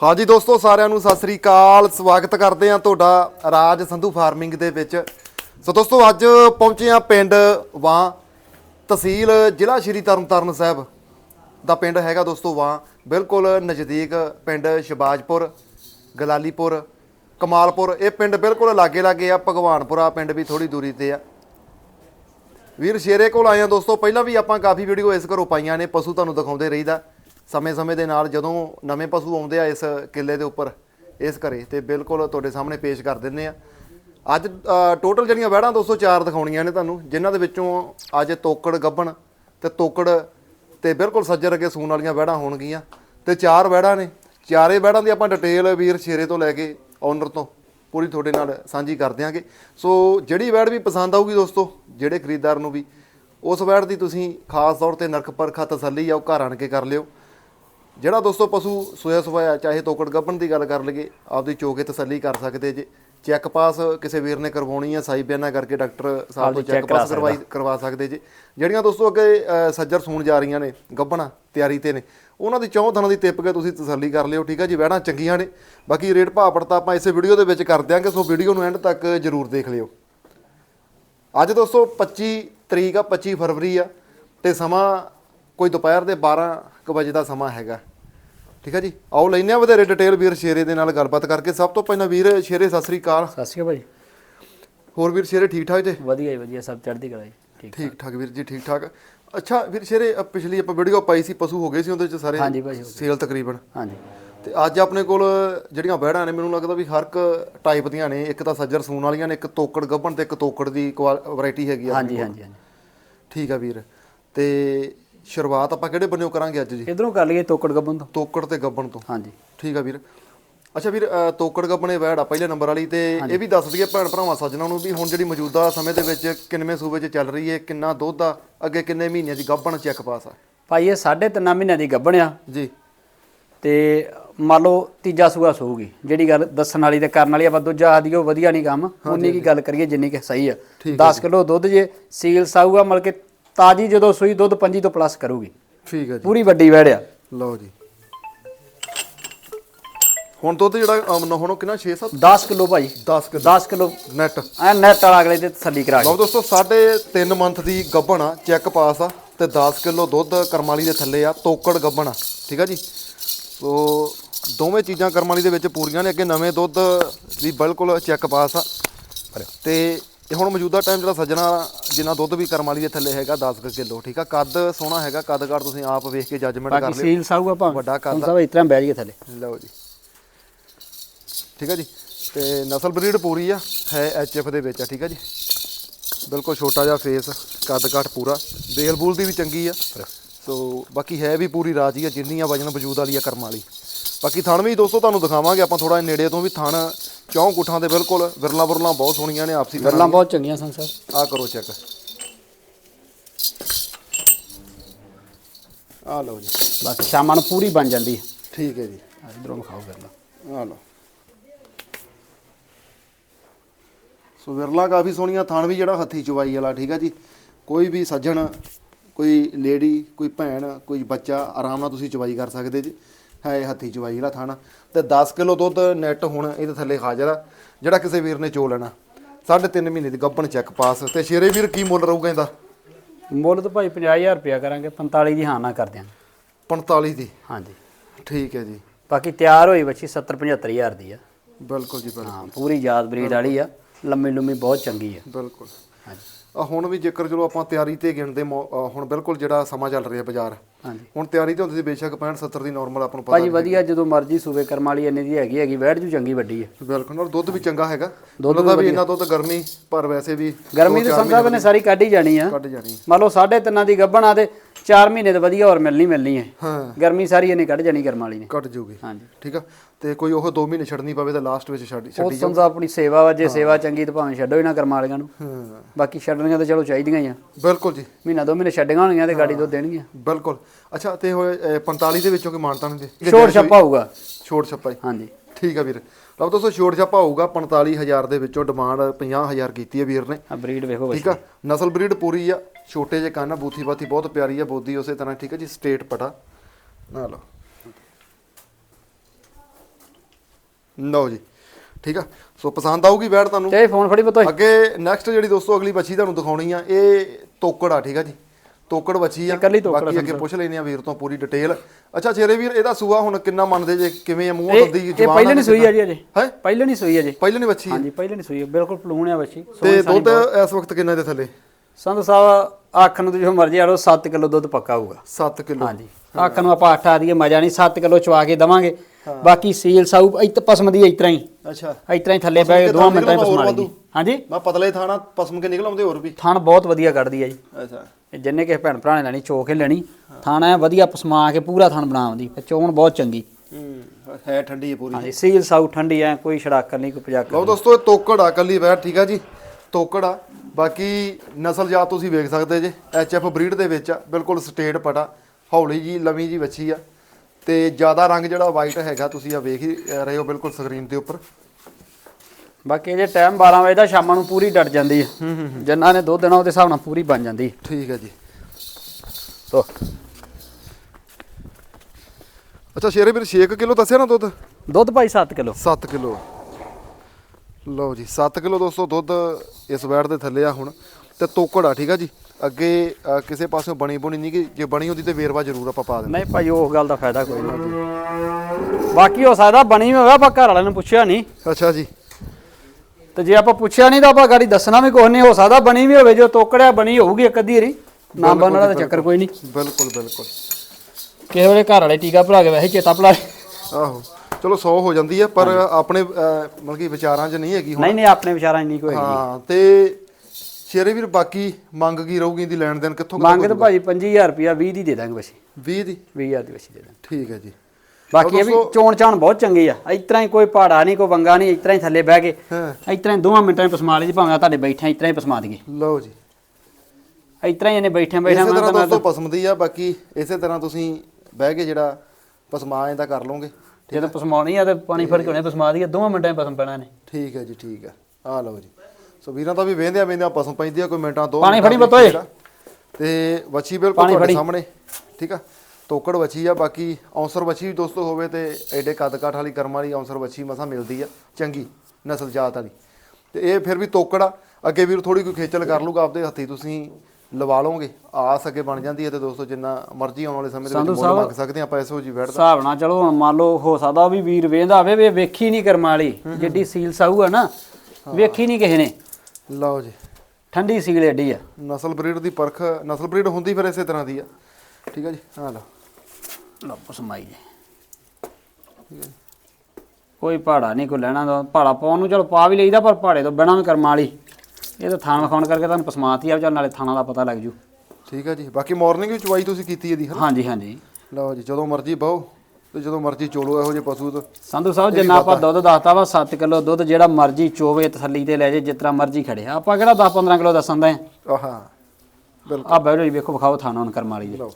ਹਾਂਜੀ ਦੋਸਤੋ, ਸਾਰਿਆਂ ਨੂੰ ਸਤਿ ਸ੍ਰੀ ਅਕਾਲ। ਸਵਾਗਤ ਕਰਦੇ ਹਾਂ ਤੁਹਾਡਾ ਰਾਜ ਸੰਧੂ ਫਾਰਮਿੰਗ ਦੇ ਵਿੱਚ। ਸੋ ਦੋਸਤੋ, ਅੱਜ ਪਹੁੰਚੇ ਹਾਂ ਪਿੰਡ ਵਾਂ, ਤਹਿਸੀਲ ਜ਼ਿਲ੍ਹਾ ਸ਼੍ਰੀ ਤਰਨਤਾਰਨ ਸਾਹਿਬ ਦਾ ਪਿੰਡ ਹੈਗਾ ਦੋਸਤੋ ਵਾਂ। ਬਿਲਕੁਲ ਨਜ਼ਦੀਕ ਪਿੰਡ ਸ਼ਬਾਜਪੁਰ ਗਲਾਲੀਪੁਰ, ਕਮਾਲਪੁਰ। ਇਹ ਪਿੰਡ ਬਿਲਕੁਲ ਲਾਗੇ ਲਾਗੇ ਆ, ਭਗਵਾਨਪੁਰਾ ਪਿੰਡ ਵੀ ਥੋੜੀ ਦੂਰੀ ਤੇ ਆ। ਵੀਰ, ਸ਼ੇਰੇ ਕੋਲ ਆਏ ਆ ਦੋਸਤੋ। ਪਹਿਲਾਂ ਵੀ ਆਪਾਂ ਕਾਫੀ ਵੀਡੀਓ ਇਸ ਘਰੋਂ ਪਾਈਆਂ ਨੇ, ਪਸ਼ੂ ਤੁਹਾਨੂੰ ਦਿਖਾਉਂਦੇ ਰਹੀਦਾ। ਸਮੇਂ-ਸਮੇਂ ਦੇ ਨਾਲ ਜਦੋਂ ਨਵੇਂ ਪਸ਼ੂ ਆਉਂਦੇ ਆ ਇਸ ਕਿੱਲੇ ਦੇ ਉੱਪਰ, ਇਸ ਘਰੇ, ਤੇ ਬਿਲਕੁਲ ਤੁਹਾਡੇ ਸਾਹਮਣੇ ਪੇਸ਼ ਕਰ ਦਿੰਨੇ ਆ। ਅੱਜ ਟੋਟਲ ਜਿਹੜੀਆਂ ਵਹਿੜਾਂ 204 ਦਿਖਾਉਣੀਆਂ ਨੇ ਤੁਹਾਨੂੰ, ਜਿਨ੍ਹਾਂ ਦੇ ਵਿੱਚੋਂ ਅੱਜ ਤੋਕੜ ਗੱਬਣ ਤੇ ਤੋਕੜ ਤੇ ਬਿਲਕੁਲ ਸੱਜਰ ਅੱਗੇ ਸੂਣ ਵਾਲੀਆਂ ਵਹਿੜਾਂ ਹੋਣਗੀਆਂ। ਤੇ ਚਾਰ ਵਹਿੜਾਂ ਨੇ। ਚਾਰੇ ਵਹਿੜਾਂ ਦੀ ਆਪਾਂ ਡਿਟੇਲ ਵੀਰ ਸ਼ੇਰੇ ਤੋਂ ਲੈ ਕੇ ਓਨਰ ਤੋਂ ਪੂਰੀ ਤੁਹਾਡੇ ਨਾਲ ਸਾਂਝੀ ਕਰ ਦਿਆਂਗੇ। ਸੋ ਜਿਹੜੀ ਵੈੜ ਵੀ ਪਸੰਦ ਆਊਗੀ ਦੋਸਤੋ, ਜਿਹੜੇ ਖਰੀਦਦਾਰ ਨੂੰ ਵੀ, ਉਸ ਵੈੜ ਦੀ ਤੁਸੀਂ ਖਾਸ ਤੌਰ ਤੇ ਨਰਕ ਪਰਖਾ ਤਸੱਲੀ ਆ, ਉਹ ਘਰ ਆਣ ਕੇ ਕਰ ਲਿਓ। ਜਿਹੜਾ ਦੋਸਤੋ ਪਸ਼ੂ ਸੋਇਆ ਸਵਾਇਆ ਚਾਹੇ ਤੋਕੜ ਗੱਭਣ ਦੀ ਗੱਲ ਕਰ ਲਈਏ ਆਪਦੀ ਚੋਕੇ ਤਸੱਲੀ ਕਰ ਸਕਦੇ ਜੇ। ਚੈੱਕ ਪਾਸ ਕਿਸੇ ਵੀਰ ਨੇ ਕਰਵਾਉਣੀ ਆ ਸਾਈ ਬਿਆਨਾ ਕਰਕੇ ਡਾਕਟਰ ਸਾਹਿਬ ਤੋਂ ਚੈੱਕ ਪਾਸ ਕਰਵਾਈ ਕਰਵਾ ਸਕਦੇ ਜੇ। ਜਿਹੜੀਆਂ ਦੋਸਤੋ ਅੱਗੇ ਸੱਜਰ ਸੂਣ ਜਾ ਰਹੀਆਂ ਨੇ ਗੱਭਣਾ ਤਿਆਰੀ ਤੇ ਨੇ ਉਹਨਾਂ ਦੀ ਚੌਂ ਥਾਂ ਦੀ ਟਿੱਪ ਕੇ ਤੁਸੀਂ ਤਸੱਲੀ ਕਰ ਲਿਓ ਠੀਕ ਹੈ ਜੀ? ਵਹਿੜਾਂ ਚੰਗੀਆਂ ਨੇ। ਬਾਕੀ ਰੇਟ ਭਾਅ ਪੜਤਾ ਆਪਾਂ ਇਸੇ ਵੀਡੀਓ ਦੇ ਵਿੱਚ ਕਰ ਦਿਆਂਗੇ ਸੋ ਵੀਡੀਓ ਨੂੰ ਐਂਡ ਤੱਕ ਜਰੂਰ ਦੇਖ ਲਿਓ। ਅੱਜ ਦੋਸਤੋ 25 ਤਰੀਕ ਆ 25 ਫਰਵਰੀ ਆ ਤੇ ਸਮਾਂ ਕੋਈ ਦੁਪਹਿਰ ਦੇ 12 ਕੁ ਵਜੇ ਦਾ ਸਮਾਂ ਹੈਗਾ। ਠੀਕ ਆ ਜੀ? ਆਓ ਲੈਨੇ ਆ ਵਧੇਰੇ ਡਿਟੇਲ ਵੀਰ ਸ਼ੇਰੇ ਦੇ ਨਾਲ ਗੱਲਬਾਤ ਕਰਕੇ। ਸਭ ਤੋਂ ਪਹਿਲਾਂ ਵੀਰ ਸ਼ੇਰੇ ਸਤਿ ਸ੍ਰੀ ਅਕਾਲ। ਸਤਿ ਸ਼੍ਰੀ ਅਕਾਲ ਭਾਈ। ਹੋਰ ਵੀਰ ਸ਼ੇਰੇ ਠੀਕ ਠਾਕ ਜੇ? ਵਧੀਆ ਜੀ ਵਧੀਆ। ਸਭ ਚੜ੍ਹਦੀ ਕਲਾ ਜੀ। ਠੀਕ ਠੀਕ। ਠਾਕ ਵੀਰ ਜੀ ਠੀਕ ਠਾਕ। ਅੱਛਾ ਵੀਰ ਸ਼ੇਰੇ ਪਿਛਲੀ ਆਪਾਂ ਵੀਡੀਓ ਪਾਈ ਸੀ ਪਸ਼ੂ ਹੋ ਗਏ ਸੀ ਉਹਦੇ ਚ ਸਾਰੇ? ਹਾਂਜੀ ਭਾਈ, ਹੋ। ਸੇਲ ਤਕਰੀਬਨ। ਹਾਂਜੀ। ਤੇ ਅੱਜ ਆਪਣੇ ਕੋਲ ਜਿਹੜੀਆਂ ਬਹਿੜਾਂ ਨੇ ਮੈਨੂੰ ਲੱਗਦਾ ਵੀ ਹਰ ਇੱਕ ਟਾਈਪ ਦੀਆਂ ਨੇ। ਇੱਕ ਤਾਂ ਸੱਜਰ ਸੂਣ ਵਾਲੀਆਂ ਨੇ ਇੱਕ ਤੋਕੜ ਗੱਭਣ ਤੇ ਇੱਕ ਤੋਕੜ ਦੀ ਵੈਰਾਈਟੀ ਹੈਗੀ ਆ ਹਾਂਜੀ ਹਾਂਜੀ ਹਾਂਜੀ। ਠੀਕ ਆ ਵੀਰ। ਤੇ ਸ਼ੁਰੂਆਤ ਆਪਾਂ ਕਿਹੜੇ ਬੰਨਿਓ ਕਰਾਂਗੇ ਅੱਜ ਜੀ? ਇਧਰੋਂ ਕਰ ਲਈਏ ਤੋਕੜ ਗੱਬਨ ਤੋਂ। ਤੋਕੜ ਤੇ ਗੱਬਣ ਤੋਂ। ਹਾਂਜੀ। ਠੀਕ ਆ ਵੀਰ। ਅੱਛਾ ਵੀਰ ਅ, ਤੋਕੜ ਗੱਬਣੇ ਵੈੜ ਆ ਪਹਿਲੇ ਨੰਬਰ ਵਾਲੀ ਤੇ ਇਹ ਵੀ ਦੱਸ ਦਈਏ ਭੈਣ ਭਰਾਵਾਂ ਸੱਜਣਾ ਨੂੰ ਵੀ ਹੁਣ ਜਿਹੜੀ ਮੌਜੂਦਾ ਸਮੇਂ ਦੇ ਵਿੱਚ ਕਿੰਨਵੇਂ ਸੂਬੇ 'ਚ ਚੱਲ ਰਹੀ ਹੈ ਕਿੰਨਾ ਦੁੱਧ ਆ ਅੱਗੇ ਕਿੰਨੇ ਮਹੀਨਿਆਂ ਦੀ ਗੱਬਣ ਚੈੱਕ ਪਾਸ ਆ? ਭਾਈ ਇਹ ਸਾਢੇ ਤਿੰਨਾਂ ਮਹੀਨਿਆਂ ਦੀ ਗੱਬਣ ਆ। ਜੀ। ਤੇ ਮੰਨ ਲਓ ਤੀਜਾ ਸੂਆ ਸੂਗੀ ਜਿਹੜੀ ਗੱਲ ਦੱਸਣ ਵਾਲੀ ਤੇ ਕਰਨ ਵਾਲੀ ਆਪਾਂ ਦੂਜਾ ਆਦੀ ਉਹ ਵਧੀਆ ਨਹੀਂ ਕੰਮ। ਉਨੀ ਕੀ ਗੱਲ ਕਰੀਏ ਜਿੰਨੀ ਕਿ ਸਹੀ ਆ। 10 ਕਿਲੋ ਦੁੱਧ ਜੇ ਸੀਲ ਸਾਊਗਾ ਮਤਲਬ ਕਿ ਤਾਜੀ ਜਦੋਂ ਸੂਈ ਦੁੱਧ 25 ਤੋਂ ਪਲੱਸ ਕਰੂਗੀ। ਠੀਕ ਆ ਜੀ। ਪੂਰੀ ਵੱਡੀ ਵੜਿਆ ਲਓ ਜੀ। ਹੁਣ ਦੁੱਧ ਜਿਹੜਾ ਅਮ, ਹੁਣ ਕਿੰਨਾ? 6 7 10 ਕਿਲੋ ਭਾਈ। 10 ਕਿਲੋ। 10 ਕਿਲੋ। ਨੈਟ ਐ ਨੈਟ ਵਾਲਾ ਅਗਲੇ ਤੇ ਤਸੱਲੀ ਕਰਾ ਲਓ ਦੋਸਤੋ ਸਾਢੇ 3 ਮੰਥ ਦੀ ਗੱਭਣ ਆ ਚੈੱਕ ਪਾਸ ਆ ਤੇ 10 ਕਿਲੋ ਦੁੱਧ ਕਰਮਾਲੀ ਦੇ ਥੱਲੇ ਆ ਤੋਕੜ ਗੱਭਣ ਆ ਠੀਕ ਆ ਜੀ? ਸੋ ਦੋਵੇਂ ਚੀਜ਼ਾਂ ਕਰਮਾਲੀ ਦੇ ਵਿੱਚ ਪੂਰੀਆਂ ਨੇ ਅੱਗੇ ਨਵੇਂ ਦੁੱਧ ਦੀ ਬਿਲਕੁਲ ਚੈੱਕ ਪਾਸ ਆ। ਤੇ ਇਹ ਹੁਣ ਮੌਜੂਦਾ ਟਾਈਮ ਜਿਹੜਾ ਸੱਜਣਾ ਜਿੰਨਾ ਦੁੱਧ ਵੀ ਕਰਮਾਲੀ ਦੇ ਥੱਲੇ ਹੈਗਾ 10 ਕਿਲੋ ਠੀਕ ਆ? ਕੱਦ ਸੋਹਣਾ ਹੈਗਾ ਕੱਦ ਕਾਠ ਤੁਸੀਂ ਆਪ ਵੇਖ ਕੇ ਜੱਜਮੈਂਟ ਕਰ ਬਾਕੀ ਲਿਓ। ਸੀਲ ਸਾਊਗਾ ਭਾਵੇਂ। ਵੱਡਾ ਕੱਦ ਸਭ ਇਸ ਤਰ੍ਹਾਂ ਬਹਿ ਥੱਲੇ। ਲਓ ਜੀ। ਠੀਕ ਹੈ ਜੀ? ਤੇ ਨਸਲ ਬਰੀਡ ਪੂਰੀ ਆ ਹੈ ਐਚਐਫ ਦੇ ਵਿੱਚ ਆ ਠੀਕ ਹੈ ਜੀ? ਬਿਲਕੁਲ ਛੋਟਾ ਜਿਹਾ ਫੇਸ ਕੱਦ ਕਾਠ ਪੂਰਾ। ਬੇਲ ਬੂਲ ਦੀ ਵੀ ਚੰਗੀ ਆ। ਸੋ ਬਾਕੀ ਹੈ ਵੀ ਪੂਰੀ ਰਾਜੀ ਆ ਜਿੰਨੀ ਆ ਵਜਨ ਵਜੂਦ ਵਾਲੀ ਆ ਕਰਮ ਵਾਲੀ। ਬਾਕੀ ਥਣ ਵੀ ਦੋਸਤੋ ਤੁਹਾਨੂੰ ਦਿਖਾਵਾਂਗੇ ਆਪਾਂ ਥੋੜਾ ਨੇੜੇ ਤੋਂ ਵੀ ਥਣ ਚੌਂ ਗੁੱਠਾਂ ਦੇ ਬਿਲਕੁਲ? ਵਿਰਲਾ ਵਿਰਲਾ ਬਹੁਤ ਸੋਹਣੀਆਂ ਨੇ ਆਪਸੀ ਗੱਲਾਂ ਬਹੁਤ ਚੰਗੀਆਂ ਸਨ ਸਰ। ਆ ਕਰੋ ਚੈੱਕ। ਆ ਲਓ ਜੀ। ਬਸ ਸ਼ਾਮਾਂ ਨੂੰ ਪੂਰੀ ਬਣ ਜਾਂਦੀ ਹੈ। ਠੀਕ ਹੈ ਜੀ। ਇਧਰੋਂ ਖਾਓ ਗੱਲਾਂ ਆ ਲਓ। ਸੋ ਵਿਰਲਾ ਕਾਫੀ ਸੋਹਣੀਆਂ ਥਣ ਵੀ ਜਿਹੜਾ ਹੱਥੀ ਚਵਾਈ ਵਾਲਾ ਠੀਕ ਆ ਜੀ। ਕੋਈ ਵੀ ਸੱਜਣ ਕੋਈ ਲੇਡੀ ਕੋਈ ਭੈਣ ਕੋਈ ਬੱਚਾ ਆਰਾਮ ਨਾਲ ਤੁਸੀਂ ਚਵਾਈ ਕਰ ਸਕਦੇ ਜੀ। ਹੈ ਹੱਥੀ ਚਵਾਈ ਵਾਲਾ ਥਣ। ਤੇ 10 ਕਿਲੋ ਦੁੱਧ ਨੈਟ ਹੁਣ ਇਹਦੇ ਥੱਲੇ ਹਾਜ਼ਰ ਆ ਜਿਹੜਾ ਕਿਸੇ ਵੀਰ ਨੇ ਚੋ ਲੈਣਾ। ਸਾਢੇ ਤਿੰਨ ਮਹੀਨੇ ਦੀ ਗੱਭਣ ਚੈੱਕ ਪਾਸ ਤੇ ਸ਼ੇਰੇ ਵੀਰ ਕੀ ਮੁੱਲ ਰਹੂਗਾ ਇਹਦਾ? ਮੁੱਲ ਤਾਂ ਭਾਈ 50000 ਰੁਪਇਆ ਕਰਾਂਗੇ 45 ਦੀ ਹਾਂ ਨਾ ਕਰ ਦਿਆਂਗੇ। 45 ਦੀ? ਹਾਂਜੀ। ਠੀਕ ਹੈ ਜੀ। ਬਾਕੀ ਤਿਆਰ ਹੋਈ ਬੱਚੀ 70 75000 ਦੀ ਆ। ਬਿਲਕੁਲ ਜੀ ਬਿਲਕੁਲ। ਹਾਂ ਪੂਰੀ ਯਾਦ ਬਰੀਡ ਵਾਲੀ ਆ ਲੰਮੀ ਲੰਮੀ ਬਹੁਤ ਚੰਗੀ ਆ। ਬਿਲਕੁਲ। ਹਾਂਜੀ। ਆ ਹੁਣ ਵੀ ਜੇਕਰ ਚਲੋ ਆਪਾਂ ਤਿਆਰੀ ਤੇ ਗਿਣਦੇ ਮੌ- ਅ, ਹੁਣ ਬਿਲਕੁਲ ਜਿਹੜਾ ਸਮਾਂ ਚੱਲ ਰਿਹਾ ਬਾਜ਼ਾਰ ਹੁਣ ਤਿਆਰੀ ਤੇ ਹੁੰਦੀ ਸੀ ਬੇਸ਼ੱਕ 65 70 ਦੀ ਨਾਰਮਲ ਆਪਾਂ ਨੂੰ ਪਤਾ ਭਾਜੀ ਵਧੀਆ ਜਦੋਂ ਮਰਜ਼ੀ ਸੂਬੇ ਕਰਮ ਵਾਲੀ ਇੰਨੇ ਦੀ ਹੈਗੀ ਹੈਗੀ ਵੈੜ ਜੂ ਚੰਗੀ ਵੱਡੀ ਆ ਬਿਲਕੁਲ ਔਰ ਦੁੱਧ ਵੀ ਚੰਗਾ ਹੈਗਾ। ਦੁੱਧ ਦਾ ਵੀ ਇੰਨਾ ਦੁੱਧ ਗਰਮੀ ਪਰ ਵੈਸੇ ਵੀ ਗਰਮੀ ਦੇ ਸੰਸਾਬ ਨੇ ਸਾਰੀ ਕੱਢ ਹੀ ਜਾਣੀ ਆ। ਕੱਢ ਜਾਣੀ ਮੰਨ ਲਓ ਸਾਢੇ ਤਿੰਨਾਂ ਦੀ ਗੱਭਣ ਆ ਤੇ 4 ਮਹੀਨੇ ਤੇ ਵਧੀਆ ਹੋਰ ਮਿਲਣੀ ਮਿਲਣੀ ਹੈ। ਹਾਂ। ਗਰਮੀ ਸਾਰੀ ਇਹਨੇ ਕੱਢ ਜਾਣੀ ਵਾਲੀ ਨੇ। ਕੱਟ ਜੂਗੀ। ਹਾਂਜੀ। ਠੀਕ ਆ? ਤੇ ਕੋਈ ਉਹ 2 ਮਹੀਨੇ ਛੱਡਣੀ ਪਵੇ ਤਾਂ ਲਾਸਟ ਵਿੱਚ ਛੱਡ ਉਹ ਛੱਡੀ ਸੰਸਾ ਆਪਣੀ ਸੇਵਾ ਵਾ ਜੇ ਸੇਵਾ ਚੰਗੀ ਤਾਂ ਭਾਵੇਂ ਛੱਡੋ ਹੀ ਨਾ ਕਰਮ ਵਾਲੀਆਂ ਨੂੰ। ਹਾਂ। ਬਾਕੀ ਛੱਡਣੀਆਂ ਤਾਂ ਚਲੋ ਚਾਹੀਦੀਆਂ ਹੀ ਆ। ਬਿਲਕੁਲ ਜੀ। ਮਹੀਨਾ ਦੋ ਮਹੀਨੇ ਛੱਡੀਆਂ ਹੋਣਗੀਆਂ ਤੇ ਗਾੜੀ ਤੋਂ ਦੇਣਗੀਆਂ। ਬਿਲਕੁਲ। ਅੱਛਾ ਤੇ ਹੋਏ ਅ, 45 ਦੇ ਵਿੱਚੋਂ ਕਿ ਮਾਨਤਾ ਨੇ ਛੋੜ ਛੱਪਾ ਹੋਊਗਾ। ਛੋੜ ਛੱਪਾ ਜੀ ਹਾਂਜੀ। ਠੀਕ ਆ ਵੀਰ। ਲਓ ਦੋਸਤੋ ਛੋੜ ਛੱਪਾ ਹੋਊਗਾ 45000 ਦੇ ਵਿੱਚੋਂ ਡਿਮਾਂਡ 50000 ਕੀਤੀ ਹੈ ਵੀਰ ਨੇ। ਆ ਬਰੀਡ ਵੇਖੋ ਠੀਕ ਆ? ਨਸਲ ਬਰੀਡ ਪੂਰੀ ਆ ਛੋਟੇ ਜੇ ਕੰਨ ਬੂਥੀ ਬਾਥੀ ਬਹੁਤ ਪਿਆਰੀ ਆ ਬੋਦੀ ਉਸੇ ਤਰ੍ਹਾਂ ਠੀਕ ਆ ਜੀ ਸਟੇਟ ਪਟਾ। ਨਾ ਲਓ। ਲਓ ਜੀ ਠੀਕ ਆ? ਸੋ ਪਸੰਦ ਆਊਗੀ ਬੈੜ ਤੁਹਾਨੂੰ? ਤੇ ਫੋਨ ਫੜੀ ਬਤੋਏ ਅੱਗੇ ਨੈਕਸਟ ਜਿਹੜੀ ਦੋਸਤੋ ਅਗਲੀ ਬੱਚੀ ਤੁਹਾਨੂੰ ਦਿਖਾਉਣੀ ਆ ਇਹ ਤੋਕੜ ਆ ਠੀਕ ਆ ਜੀ? ਤੋਕੜ ਬੱਚੀ ਆ। ਇਕੱਲੀ ਤੋਕੜ ਬਾਕੀ ਅੱਗੇ ਪੁੱਛ ਲੈਨੇ ਆ ਵੀਰ ਤੋਂ ਪੂਰੀ ਡਿਟੇਲ ਅੱਛਾ ਚੇਰੇ ਵੀਰ ਇਹਦਾ ਸੂਆ ਹੁਣ ਕਿੰਨਾ ਮੰਨਦੇ ਜੇ? ਕਿਵੇਂ ਆ? ਮੂੰਹ ਦੰਦੀ ਇਹ ਪਹਿਲੇ ਨਹੀਂ ਸੂਈ ਆ ਜੀ ਅਜੇ। ਹੈ? ਪਹਿਲੇ ਨਹੀਂ ਸੂਈ ਅਜੇ। ਪਹਿਲੇ ਨਹੀਂ ਬੱਚੀ। ਹਾਂਜੀ ਪਹਿਲੇ ਨਹੀਂ ਸੂਈ ਬਿਲਕੁਲ ਪਲੂਣ ਆ ਬੱਚੀ। ਤੇ ਦੁੱਧ ਇਸ ਵਕਤ ਕਿੰਨਾ ਦੇ ਥੱਲੇ? ਸੰਧੂ ਸਾਹਿਬ ਅੱਖ ਨੂੰ ਜੋ ਮਰਜ਼ੀ ਆੜੋ 7 ਕਿਲੋ ਦੁੱਧ ਪੱਕਾ ਹੋਊਗਾ। 7 ਕਿਲੋ। ਹਾਂਜੀ। ਅੱਖ ਨੂੰ ਆਪਾਂ 8 ਆ ਮਜ਼ਾ ਨਹੀਂ। 7 ਕਿਲੋ ਚਵਾ ਕੇ ਦਵਾਂਗੇ। ਬਾਕੀ ਸੀਲ ਸਾਊ ਇੱਤ ਪਸਮ ਦੀ ਇਤਰਾ ਹੀ। ਅੱਛਾ। ਇਤਰਾ ਹੀ ਥੱਲੇ ਕੇ ਦੋ ਮਿੰਟਾਂ ਹੀ ਪਸਮਾ। ਲਈ ਹਾਂਜੀ। ਮੈਂ ਪਤਲੇ ਥਾਣਾ ਪਸਮ ਕੇ ਨਿਕਲ ਆਉਂਦੇ ਹੋਰ ਵੀ। ਥਣ ਬਹੁਤ ਵਧੀਆ ਕੱਢਦੀ ਆ ਜੀ। ਅੱਛਾ। ਜਿੰਨੇ ਕਿਸੇ ਭੈਣ ਭਰਾ ਨੇ ਲੈਣੀ ਚੋਕ ਕੇ ਲੈਣੀ ਥਣ ਵਧੀਆ ਪਸਮਾ ਕੇ ਪੂਰਾ ਥਣ ਬਣਾਉਂਦੀ ਚੋਣ ਬਹੁਤ ਚੰਗੀ। ਹੂੰ ਹੈ ਠੰਡੀ ਹੈ ਪੂਰੀ। ਹਾਂਜੀ ਸੀਲ ਸਾਊ ਠੰਡੀ ਐ ਕੋਈ ਛੜਾਕਰ ਨਹੀਂ ਕੋਈ ਪਜਾਕਰ ਲਓ ਦੋਸਤੋ ਇਹ ਤੋਕੜ ਆ ਕੱਲੀ ਬੈਠ ਠੀਕ ਆ ਜੀ? ਤੋਕੜ ਆ। ਬਾਕੀ ਨਸਲ ਜਾਤ ਤੁਸੀਂ ਵੇਖ ਸਕਦੇ ਜੇ ਐਚਐਫ ਬਰੀਡ ਦੇ ਵਿੱਚ ਆ ਬਿਲਕੁਲ ਸਟੇਟ ਪਟਾ ਹੌਲੀ ਜੀ ਲੰਮੀ ਜੀ ਵੱਛੀ ਆ। ਤੇ ਜ਼ਿਆਦਾ ਰੰਗ ਜਿਹੜਾ ਵਾਈਟ ਹੈਗਾ ਤੁਸੀਂ ਆ ਵੇਖ ਹੀ ਰਹੇ ਹੋ ਬਿਲਕੁਲ ਸਕਰੀਨ ਦੇ ਉੱਪਰ। ਬਾਕੀ ਜੇ ਟਾਈਮ 12 ਵਜੇ ਦਾ ਸ਼ਾਮਾਂ ਨੂੰ ਪੂਰੀ ਡਟ ਜਾਂਦੀ ਹੈ। ਜਿੰਨਾ ਨੇ ਦੁੱਧ ਦੇਣਾ ਉਹਦੇ ਹਿਸਾਬ ਨਾਲ ਪੂਰੀ ਬਣ ਜਾਂਦੀ ਠੀਕ ਹੈ ਜੀ। ਤੋ। ਅੱਛਾ ਸ਼ੇਰੇ ਵੀਰ 6 ਕਿਲੋ ਦੱਸਿਆ ਨਾ ਦੁੱਧ? ਦੁੱਧ ਭਾਈ 7 ਕਿਲੋ। 7 ਕਿਲੋ। ਲਓ ਜੀ 7 ਕਿਲੋ ਦੋਸਤੋ ਦੁੱਧ ਇਸ ਵੈਟ ਦੇ ਥੱਲੇ ਆ ਹੁਣ। ਤੇ ਤੋਕੜ ਠੀਕ ਆ ਜੀ? ਅੱਗੇ ਕਿਸੇ ਪਾਸਿਓਂ ਬਣੀ ਬੁਣੀ ਨਹੀਂ ਕਿ ਜੇ ਬਣੀ ਹੁੰਦੀ ਤੇ ਵੇਰਵਾ ਜ਼ਰੂਰ ਆਪਾਂ ਪਾ ਦਿੰਦੇ। ਨਹੀਂ ਭਾਈ ਉਹ ਗੱਲ ਦਾ ਫਾਇਦਾ ਕੋਈ ਨਹੀਂ ਬਾਕੀ ਹੋ ਸਕਦਾ ਬਣੀ ਹੋਵੇ ਆਪਾਂ ਘਰ ਵਾਲਿਆਂ ਨੂੰ ਪੁੱਛਿਆ ਨਹੀਂ ਅੱਛਾ ਜੀ। ਤੇ ਜੇ ਆਪਾਂ ਪੁੱਛਿਆ ਨਹੀਂ ਤਾਂ ਆਪਾਂ ਗਾੜੀ ਦੱਸਣਾ ਵੀ ਕੁਛ ਨਹੀਂ ਹੋ ਸਕਦਾ ਬਣੀ ਵੀ ਹੋਵੇ ਜੋ ਤੋਕੜਿਆ ਬਣੀ ਹੋਊਗੀ ਇੱਕ ਅੱਧੀ ਵਾਰੀ। ਨਾ ਬਣਨ ਵਾਲਾ ਤਾਂ ਚੱਕਰ ਕੋਈ ਨਹੀਂ। ਬਿਲਕੁਲ ਬਿਲਕੁਲ ਕਿਸੇ ਵੇਲੇ ਘਰ ਵਾਲੇ ਟੀਕਾ ਭਰਾ ਕੇ ਵੈਸੇ ਚੇਤਾ ਭੁਲਾ। ਆਹੋ ਚਲੋ 100 ਹੋ ਜਾਂਦੀ ਹੈ ਪਰ ਆਪਣੇ ਮਤਲਬ ਕਿ ਵਿਚਾਰਾਂ 'ਚ ਨਹੀਂ ਹੈਗੀ ਹੁਣ। ਨਹੀਂ ਨਹੀਂ ਆਪਣੇ ਵਿਚਾਰਾਂ ਇੰਨੀ ਕੋਈ ਹੈਗੀ। ਹਾਂ ਤੇ ਸ਼ੇਰੇ ਵੀਰ ਬਾਕੀ ਮੰਗ ਕੀ ਰਹੂਗੀ ਇਹਦੀ ਲੈਣ ਦੇਣ? ਕਿੱਥੋਂ ਮੰਗ ਤੇ ਭਾਜੀ 25000 ਰੁਪਿਆ 20 ਦੀ ਦੇ ਦਾਂਗੇ ਬਸ। 20 ਦੀ? 20000 ਦੀ ਬਸ ਦੇ ਦਾਂਗੇ। ਠੀਕ ਹੈ ਜੀ। ਬਾਕੀ ਇਹ ਵੀ ਚੋਣ ਚਾਣ ਬਹੁਤ ਚੰਗੀ ਆ। ਇਤਰਾ ਹੀ ਕੋਈ ਪਹਾੜਾ ਨਹੀਂ ਕੋਈ ਵੰਗਾ ਨਹੀਂ ਇਤਰਾ ਹੀ ਥੱਲੇ ਬਹਿ ਕੇ। ਹਾਂ। ਇਤਰਾ ਹੀ ਦੋਵਾਂ ਮਿੰਟਾਂ 'ਚ ਪਸਮਾ ਲਈ ਜੀ ਭਾਵੇਂ ਤੁਹਾਡੇ ਬੈਠਿਆਂ ਇਤਰਾ ਹੀ ਪਸਮਾ ਦਈਏ। ਲਓ ਜੀ। ਇਤਰਾ ਹੀ ਇਹਨੇ ਬੈਠਿਆਂ ਇਸੇ ਬੈਠਿਆਂ ਤਰ੍ਹਾਂ ਦੋਸਤੋ ਪਸੰਦੀ ਆ ਬਾਕੀ ਇਸੇ ਤਰ੍ਹਾਂ ਤੁਸੀਂ ਬਹਿ ਕੇ ਜਿਹੜਾ ਪਸਮਾ ਇਹਦਾ ਕਰ ਲਓਗੇ। ਜਦੋਂ ਪਸਮਾਉਣੀ ਆ ਤੇ ਪਾਣੀ ਫੜ ਕੇ ਉਹਨੇ ਪਸਮਾ ਦਈਏ ਦੋਵਾਂ ਮਿੰਟਾਂ 'ਚ ਪਸਮ ਪੈਣਾ ਨੇ ਠੀਕ ਹੈ ਜੀ ਠੀਕ ਹੈ ਆ ਲਓ ਜੀ। ਸੋ ਵੀਰਾਂ ਤਾਂ ਵੀ ਵੇਂਦਿਆ ਵੇਂਦਿਆ ਪਸਮ ਪੈਂਦੀ ਆ ਕੋਈ ਮਿੰਟਾਂ ਦੋ ਪਾਣੀ ਫੜੀ ਬਤੋਏ। ਤੇ ਵੱਛੀ ਬਿਲਕੁਲ ਤੁਹਾਡੇ। ਸਾਹਮਣੇ। ਠੀਕ ਆ? ਤੋਕੜ ਵੱਛੀ ਆ ਬਾਕੀ ਔਂਸਰ ਵੱਛੀ ਵੀ ਦੋਸਤੋ ਹੋਵੇ ਤੇ ਐਡੇ ਕੱਦ ਕਾਠ ਵਾਲੀ ਕਰਮ ਵਾਲੀ ਔਂਸਰ ਵੱਛੀ ਮਸਾ ਮਿਲਦੀ ਆ ਚੰਗੀ ਨਸਲ ਜਾਤ ਵਾਲੀ। ਤੇ ਇਹ ਫਿਰ ਵੀ ਤੋਕੜ ਆ ਅੱਗੇ ਵੀਰ ਥੋੜੀ ਕੋਈ ਖੇਚਲ ਕਰ ਲੂਗਾ ਆਪਦੇ ਹੱਥੀ ਤੁਸੀਂ ਲਵਾ ਲਓਗੇ ਆਸ ਅੱਗੇ ਬਣ ਜਾਂਦੀ ਹੈ ਤੇ ਦੋਸਤੋ ਜਿੰਨਾ ਮਰਜ਼ੀ ਆਉਣ ਵਾਲੇ ਸਮੇਂ ਦੇ ਵਿੱਚ ਮੁੱਲ ਮੰਗ ਸਕਦੇ ਆਪਾਂ ਇਹੋ ਜੀ ਵੈਟ ਦਾ ਹਿਸਾਬ ਨਾਲ ਚਲੋ ਹੁਣ ਮੰਨ ਲਓ ਹੋ ਸਕਦਾ ਵੀ ਵੀਰ ਵੇਂਦਾ ਆਵੇ ਵੀ ਵੇਖੀ ਨਹੀਂ ਕਰਮਾਂ ਵਾਲੀ ਜਿੱਡੀ ਸੀਲ ਸਾਊ ਆ ਨਾ ਵੇਖੀ ਨਹੀਂ ਕਿਸੇ ਨੇ। ਲਓ ਜੀ। ਠੰਡੀ ਸੀਲ ਏਡੀ ਆ। ਨਸਲ ਬਰੀਡ ਦੀ ਪਰਖ ਨਸਲ ਬਰੀਡ ਹੁੰਦੀ ਫਿਰ ਇਸੇ ਤਰ੍ਹਾਂ ਦੀ ਆ। ਠੀਕ ਆ ਜੀ ਹਾਂ ਲਓ। ਲਓ ਪਸਮਾਈ ਜੀ। ਕੋਈ ਪਹਾੜਾ ਨਹੀਂ ਕੋਈ ਲੈਣਾ ਦਾ ਪਹਾੜਾ ਪਾਉਣ ਨੂੰ ਚਲੋ ਪਾ ਵੀ ਲਈਦਾ ਪਰ ਪਹਾੜੇ ਤੋਂ ਬਿਨਾਂ ਵੀ ਕਰਮਾਂ ਵਾਲੀ। ਇਹ ਤਾਂ ਥਾਂ ਵਿਖਾਉਣ ਕਰਕੇ ਤੁਹਾਨੂੰ ਪਸਮਾਤੀ ਆ ਚੱਲ ਨਾਲੇ ਥਾਣਾ ਦਾ ਪਤਾ ਲੱਗ ਜੂ। ਠੀਕ ਆ ਜੀ। ਬਾਕੀ ਮਾਰਨਿੰਗ ਵਿੱਚ ਚਵਾਈ ਤੁਸੀਂ ਕੀਤੀ ਇਹਦੀ ਹਨਾ? ਹਾਂਜੀ ਹਾਂਜੀ। ਲਓ ਜੀ ਜਦੋਂ ਮਰਜ਼ੀ ਬਹੁ ਤੇ ਜਦੋਂ ਮਰਜ਼ੀ ਚੋਲੋ ਇਹੋ ਜਿਹੇ ਪਸ਼ੂ ਤਾਂ। ਸੰਧੂ ਸਾਹਿਬ ਜਿੰਨਾ ਆਪਾਂ ਦੁੱਧ ਦੱਸਤਾ ਵਾ 7 ਕਿਲੋ ਦੁੱਧ ਜਿਹੜਾ ਮਰਜ਼ੀ ਚੋਵੇ ਤਸੱਲੀ ਤੇ ਲੈ ਜੇ ਜਿਸ ਤਰ੍ਹਾਂ ਮਰਜ਼ੀ ਖੜੇ ਆਪਾਂ ਕਿਹੜਾ 10 15 ਕਿਲੋ ਦੱਸਣ ਦਾ ਆਹਾ ਬਿਲਕੁਲ। ਆ ਬੈਠੋ ਜੀ ਵੇਖੋ ਵਿਖਾਓ ਥਾਣਾ ਹੁਣ ਕਰਮ ਵਾਲੀ ਜੀ ਲਓ।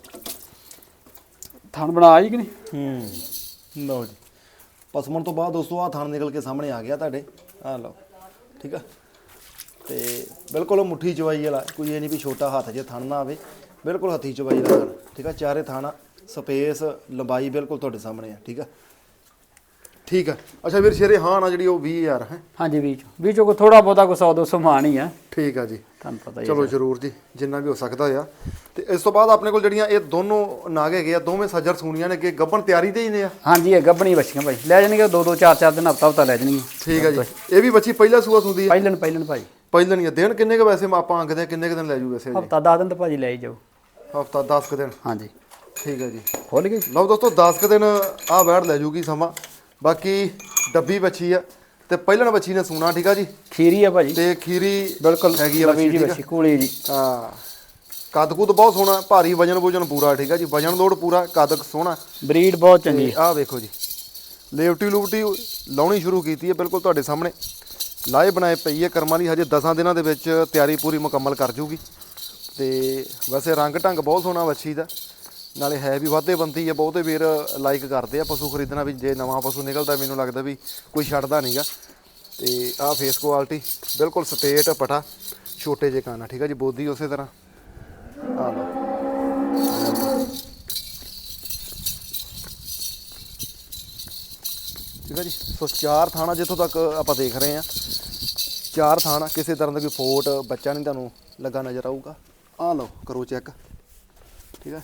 ਥਾਣ ਬਣਾ ਆਈ ਕਿ ਨਹੀਂ? ਹੂੰ ਲਓ ਜੀ। ਪਸਮਣ ਤੋਂ ਬਾਅਦ ਦੋਸਤੋ ਆ ਥਣ ਨਿਕਲ ਕੇ ਸਾਹਮਣੇ ਆ ਗਿਆ ਤੁਹਾਡੇ। ਆ ਲਓ ਠੀਕ ਆ? ਤੇ ਬਿਲਕੁਲ ਉਹ ਮੁੱਠੀ ਚਵਾਈ ਵਾਲਾ ਕੋਈ ਇਹ ਨਹੀਂ ਵੀ ਛੋਟਾ ਹੱਥ ਜੇ ਥਣ ਨਾ ਆਵੇ। ਬਿਲਕੁਲ ਹੱਥੀ ਚਵਾਈ ਥਣ ਠੀਕ ਆ? ਚਾਰੇ ਥਾਣਾ ਸਪੇਸ ਲੰਬਾਈ ਬਿਲਕੁਲ ਤੁਹਾਡੇ ਸਾਹਮਣੇ ਆ ਠੀਕ ਆ? ਠੀਕ ਆ। ਅੱਛਾ ਵੀਰ ਸ਼ੇਰੇ ਹਾਂ ਨਾ ਜਿਹੜੀ ਉਹ 20000 ਹੈ। ਹਾਂਜੀ ਵਿੱਚ ਵਿੱਚੋਂ ਕੋ ਥੋੜਾ ਬਹੁਤਾ ਕੋ 100 200 ਮਾਨ ਹੀ ਆ। ਠੀਕ ਆ ਜੀ। ਤੁਹਾਨੂੰ ਪਤਾ ਹੀ ਚਲੋ ਜ਼ਰੂਰ ਜੀ ਜਿੰਨਾ ਵੀ ਹੋ ਸਕਦਾ ਆ। ਤੇ ਇਸ ਤੋਂ ਬਾਅਦ ਆਪਣੇ ਕੋਲ ਜਿਹੜੀਆਂ ਇਹ ਦੋਨੋਂ ਨਾਗ ਹੈਗੇ ਆ ਦੋਵੇਂ ਸੱਜਰ ਸੂਣੀਆਂ ਨੇ ਕਿ ਗੱਬਣ ਤਿਆਰੀ ਤੇ ਹੀ ਨੇ ਆ। ਹਾਂਜੀ ਇਹ ਗੱਬਣੀ ਬੱਚੀਆਂ ਭਾਈ। ਲੈ ਜਾਣਗੇ ਦੋ ਦੋ ਚਾਰ ਚਾਰ ਦਿਨ ਹਫਤਾ ਹਫਤਾ ਲੈ ਜਾਣਗੇ ਠੀਕ ਆ ਜੀ। ਇਹ ਵੀ ਬੱਚੀ ਪਹਿਲਾ ਸੂਆ ਸੁੰਦੀ ਆ? ਪਹਿਲਣ ਪਹਿਲਣ ਭਾਈ। ਪਹਿਲਾਂ ਨਹੀਂ ਆ ਦਿਨ ਕਿੰਨੇ ਕ ਵੈਸੇ ਆਪਾਂ ਅੰਕਦੇ ਆ, ਕਿੰਨੇ ਕ ਦਿਨ ਲੈ ਜੂ ਵੈਸੇ ਜੀ ਹਫਤਾ 10 ਦਿਨ ਤਾਂ ਭਾਜੀ ਲੈ ਹੀ ਜਾਓ। ਹਫਤਾ 10 ਕ ਦਿਨ। ਹਾਂਜੀ। ਠੀਕ ਹੈ ਜੀ। ਖੋਲ ਗਏ ਲਓ ਦੋਸਤੋ 10 ਕ ਦਿਨ ਆ ਬੈਠ ਲੈ ਜੂਗੀ ਸਮਾਂ। ਬਾਕੀ ਡੱਬੀ ਬੱਚੀ ਆ ਤੇ ਪਹਿਲਣ ਬੱਚੀ ਨੇ ਸੂਣਾ ਠੀਕ ਆ ਜੀ? ਖੀਰੀ ਆ ਭਾਜੀ। ਤੇ ਖੀਰੀ ਬਿਲਕੁਲ ਹੈਗੀ ਆ? ਬੱਚੀ ਕੋਲੀ ਜੀ। ਹਾਂ। ਕੱਦ ਕੁੱਦ ਬਹੁਤ ਸੋਹਣਾ ਭਾਰੀ ਵਜਨ ਵੁਜਨ ਪੂਰਾ ਠੀਕ ਆ ਜੀ? ਵਜਨ ਲੋਡ ਪੂਰਾ ਕੱਦ ਸੋਹਣਾ। ਬਰੀਡ ਬਹੁਤ ਚੰਗੀ। ਆਹ ਵੇਖੋ ਜੀ ਲੇਵਟੀ ਲੂਵਟੀ ਲਾਉਣੀ ਸ਼ੁਰੂ ਕੀਤੀ ਹੈ ਬਿਲਕੁਲ ਤੁਹਾਡੇ ਸਾਹਮਣੇ। ਲਾਏ ਬਣਾਏ ਪਈ ਹੈ ਕਰਮਾਂ ਦੀ ਹਜੇ 10 ਦਿਨਾਂ ਦੇ ਵਿੱਚ ਤਿਆਰੀ ਪੂਰੀ ਮੁਕੰਮਲ ਕਰ ਜੂਗੀ। ਤੇ ਵੈਸੇ ਰੰਗ ਢੰਗ ਬਹੁਤ ਸੋਹਣਾ ਵੱਛੀ ਦਾ। ਨਾਲੇ ਹੈ ਵੀ ਵਾਧੇ ਬੰਦੀ ਹੈ ਬਹੁਤੇ ਵੀਰ ਲਾਈਕ ਕਰਦੇ ਆ ਪਸ਼ੂ ਖਰੀਦਣਾ ਵੀ ਜੇ ਨਵਾਂ ਪਸ਼ੂ ਨਿਕਲਦਾ ਮੈਨੂੰ ਲੱਗਦਾ ਵੀ ਕੋਈ ਛੱਡਦਾ ਨਹੀਂਗਾ ਤੇ ਆਹ ਫੇਸ ਕੁਆਲਿਟੀ ਬਿਲਕੁਲ ਸਟੇਟ ਪਟਾ ਛੋਟੇ ਜਿਹੇ ਕਾਨਾ ਠੀਕ ਆ ਜੀ? ਬੋਦੀ ਉਸੇ ਤਰ੍ਹਾਂ। ਆ ਲਓ ਠੀਕ ਹੈ ਜੀ ਸੋ ਚਾਰ ਥਾਣਾ ਜਿੱਥੋਂ ਤੱਕ ਆਪਾਂ ਦੇਖ ਰਹੇ ਹਾਂ। ਚਾਰ ਥਾਣਾ ਕਿਸੇ ਤਰ੍ਹਾਂ ਦਾ ਕੋਈ ਫੋਟ ਬੱਚਾ ਨਹੀਂ ਤੁਹਾਨੂੰ ਲੱਗਾ ਨਜ਼ਰ ਆਊਗਾ। ਆਹ ਲਓ ਕਰੋ ਚੈੱਕ। ਠੀਕ ਹੈ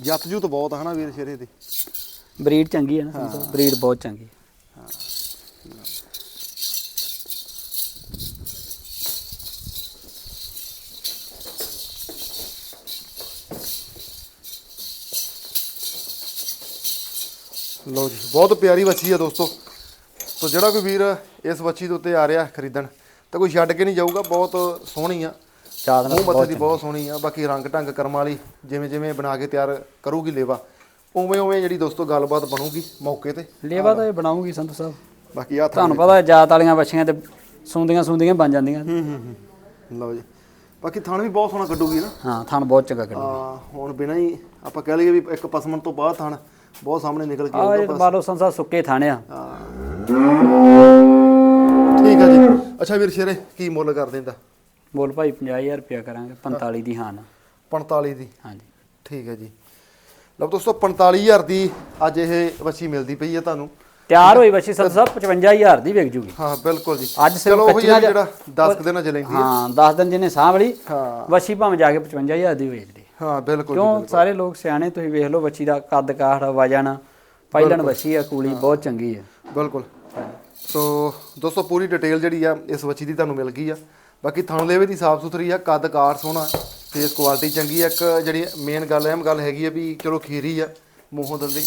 ਜੱਤ ਜੂਤ ਬਹੁਤ ਆ ਹਨਾ ਵੀਰ ਸ਼ੇਰੇ ਦੀ ਬਰੀਡ ਚੰਗੀ ਹੈ ਨਾ ਸਾਹਿਬ ਬਰੀਡ ਬਹੁਤ ਚੰਗੀ ਹੈ। ਲਓ ਜੀ ਬਹੁਤ ਪਿਆਰੀ ਵੱਛੀ ਆ ਦੋਸਤੋ। ਸੋ ਜਿਹੜਾ ਕੋਈ ਵੀਰ ਇਸ ਵੱਛੀ ਦੇ ਉੱਤੇ ਆ ਰਿਹਾ ਖਰੀਦਣ ਤਾਂ ਕੋਈ ਛੱਡ ਕੇ ਨਹੀਂ ਜਾਊਗਾ ਬਹੁਤ ਸੋਹਣੀ ਆ। ਚਾਦ ਨਾਲ ਮੂੰਹ ਮੱਥੇ ਦੀ ਬਹੁਤ ਸੋਹਣੀ ਆ ਬਾਕੀ ਰੰਗ ਢੰਗ ਕਰਮ ਵਾਲੀ ਜਿਵੇਂ ਜਿਵੇਂ ਬਣਾ ਕੇ ਤਿਆਰ ਕਰੂਗੀ ਲੇਵਾ ਉਵੇਂ ਉਵੇਂ ਜਿਹੜੀ ਦੋਸਤੋ ਗੱਲਬਾਤ ਬਣੂਗੀ ਮੌਕੇ ਤੇ। ਲੇਵਾ ਤਾਂ ਇਹ ਬਣਾਉਂਗੀ ਸੰਧੂ ਸਾਹਿਬ। ਬਾਕੀ ਆ ਤੁਹਾਨੂੰ ਪਤਾ ਜਾਤ ਵਾਲੀਆਂ ਬੱਚੀਆਂ ਤੇ ਸੁੰਦੀਆਂ ਸੁੰਦੀਆਂ ਬਣ ਜਾਂਦੀਆਂ। ਹੂੰ ਹੂੰ ਹੂੰ। ਲਓ ਜੀ। ਬਾਕੀ ਥਣ ਵੀ ਬਹੁਤ ਸੋਹਣਾ ਕੱਢੂਗੀ ਨਾ। ਹਾਂ ਥਣ ਬਹੁਤ ਚੰਗਾ ਕੱਢੀ ਆ ਹੁਣ ਬਿਨਾਂ ਹੀ ਆਪਾਂ ਕਹਿ ਲਈਏ ਵੀ ਇੱਕ ਪਸਮਣ ਤੋਂ ਬਾਅਦ ਥਣ ਬਹੁਤ ਸਾਹਮਣੇ ਨਿਕਲ ਕੇ ਆ ਆਊਗਾ ਇਹ ਬਾਲੋ ਸੰਸਾ ਸੁੱਕੇ ਥਾਣੇ ਆ। ਹਾਂ। ਠੀਕ ਆ ਜੀ। ਅੱਛਾ ਵੀਰ ਸ਼ੇਰੇ ਕੀ ਮੁੱਲ ਕਰ ਦਿੰਦਾ? ਬੋਲ ਭਾਈ 50000 ਰੁਪਇਆ ਕਰਾਂਗੇ 45 ਦੀ ਹਾਂ ਨਾ 45 ਦੀ। ਹਾਂਜੀ। ਠੀਕ ਹੈ ਜੀ। ਲਓ ਦੋਸਤੋ 45000 ਦੀ ਅੱਜ ਇਹ ਵੱਛੀ ਮਿਲਦੀ ਪਈ ਹੈ ਤੁਹਾਨੂੰ। ਤਿਆਰ ਹੋਈ ਬੱਚੀ ਸਾਹਿਬ 55000 ਦੀ ਵਿਕ ਜੂਗੀ। ਹਾਂ ਬਿਲਕੁਲ ਜੀ। ਅੱਜ ਸਿਰਫ ਚਲੋ ਉਹੀ ਕੱਚੀਆਂ ਜਿਹੜਾ 10 ਦਿਨਾਂ ਚ ਲੈਂਦੀ ਹੈ ਹਾਂ 10 ਦਿਨ ਜਿਹਨੇ ਸਾਂਭ ਲਈ ਹਾਂ। ਬੱਚੀ ਭਾਵੇਂ ਜਾ ਕੇ 55000 ਦੀ ਵੇਚ ਲਈ ਹਾਂ ਬਿਲਕੁਲ ਕਿਉਂ? ਸਾਰੇ ਲੋਕ ਸਿਆਣੇ ਤੁਸੀਂ ਵੇਖ ਲਓ ਬੱਚੀ ਦਾ ਕੱਦ ਕਾਠ ਵਜਨ ਪਹਿਲਣ ਬੱਚੀ ਆ ਕੂਲੀ ਬਹੁਤ ਚੰਗੀ ਹੈ ਬਿਲਕੁਲ। ਸੋ ਦੋਸਤੋ ਪੂਰੀ ਡਿਟੇਲ ਜਿਹੜੀ ਆ ਇਸ ਵੱਛੀ ਦੀ ਤੁਹਾਨੂੰ ਮਿਲ ਗਈ ਆ। ਬਾਕੀ ਥਣ ਲੇਵੇ ਦੀ ਸਾਫ਼ ਸੁਥਰੀ ਆ ਕੱਦ ਕਾਰ ਸੋਹਣਾ ਫੇਸ ਕੁਆਲਿਟੀ ਚੰਗੀ ਆ। ਇੱਕ ਜਿਹੜੀ ਮੇਨ ਗੱਲ ਅਹਿਮ ਗੱਲ ਹੈਗੀ ਆ ਵੀ ਚਲੋ ਖੀਰੀ ਆ ਮੂੰਹੋਂ ਦੰਦੀ।